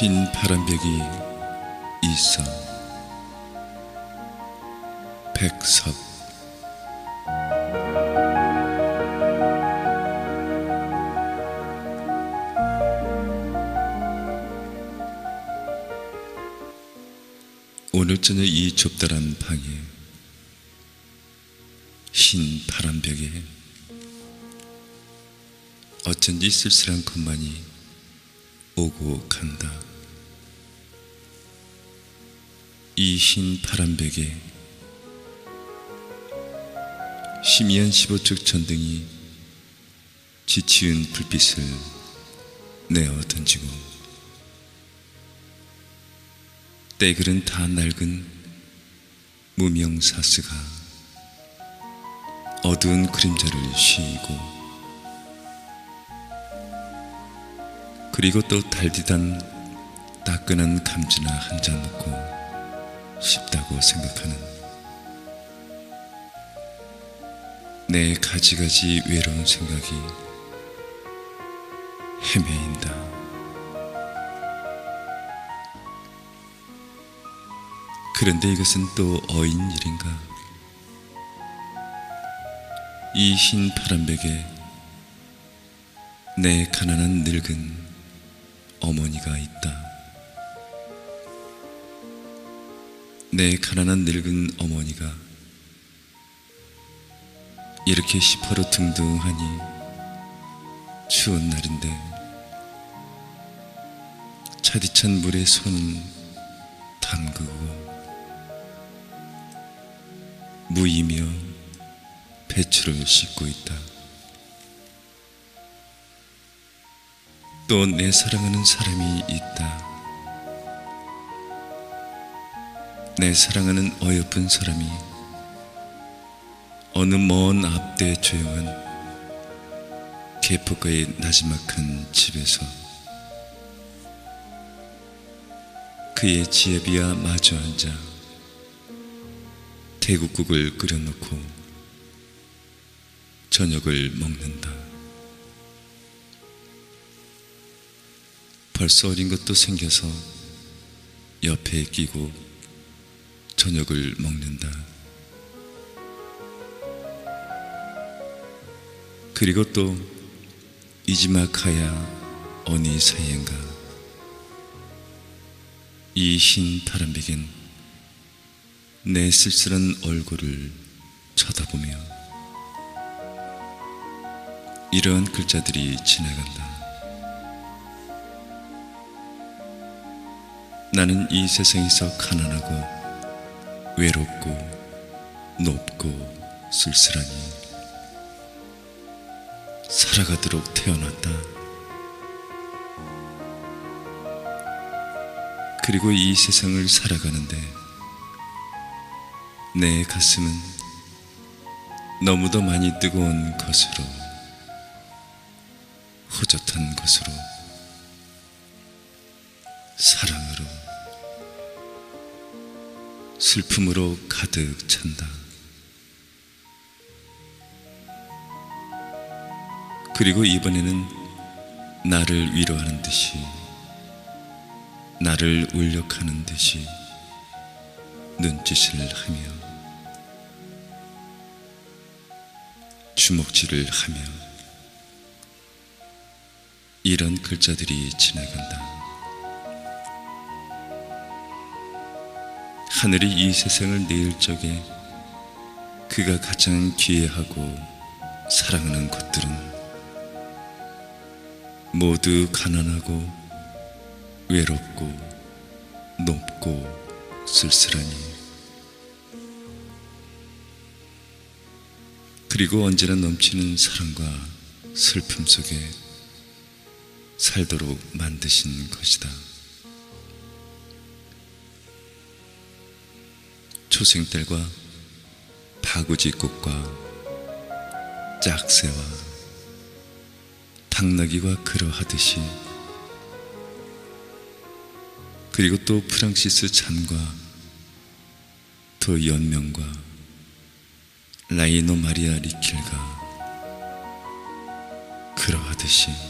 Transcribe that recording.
흰 바람벽이 있어 백석 오늘 저녁 이 좁다란 방에 흰 바람벽에 어쩐지 쓸쓸한 것만이 오고 간다. 이흰 바람벽에 심의한 15쪽 전등이 지치운 불빛을 내어 던지고 때글은 다 낡은 무명 사스가 어두운 그림자를 휘이고 그리고 또 달디단 따끈한 감지나 한 잔 먹고 싶다고 생각하는 내 가지가지 외로운 생각이 헤매인다. 그런데 이것은 또 어인 일인가? 이 흰 파란백에 내 가난한 늙은 어머니가 있다. 내 가난한 늙은 어머니가 이렇게 시퍼러 둥둥하니 추운 날인데 차디찬 물에 손 담그고 무이며 배추를 씻고 있다. 또 내 사랑하는 사람이 있다. 내 사랑하는 어여쁜 사람이 어느 먼 앞대 조용한 개포가의 나지막한 집에서 그의 지혜비와 마주 앉아 대국국을 끓여놓고 저녁을 먹는다. 벌써 어린 것도 생겨서 옆에 끼고 저녁을 먹는다. 그리고 또 이지마카야 어니 사이엔가 이 흰 바람백엔 내 쓸쓸한 얼굴을 쳐다보며 이러한 글자들이 지나간다. 나는 이 세상에서 가난하고 외롭고 높고 쓸쓸하니 살아가도록 태어났다. 그리고 이 세상을 살아가는데 내 가슴은 너무도 많이 뜨거운 것으로 호젓한 것으로 사랑으로 슬픔으로 가득 찬다. 그리고 이번에는 나를 위로하는 듯이 나를 울력하는 듯이 눈짓을 하며 주먹질을 하며 이런 글자들이 지나간다. 하늘이 이 세상을 내을 적에 그가 가장 기회하고 사랑하는 것들은 모두 가난하고 외롭고 높고 쓸쓸하니 그리고 언제나 넘치는 사랑과 슬픔 속에 살도록 만드신 것이다. 초생딸과 바구지꽃과 짝새와 당나귀가 그러하듯이 그리고 또 프랑시스 잔과 또 연명과 라이노 마리아 리킬가 그러하듯이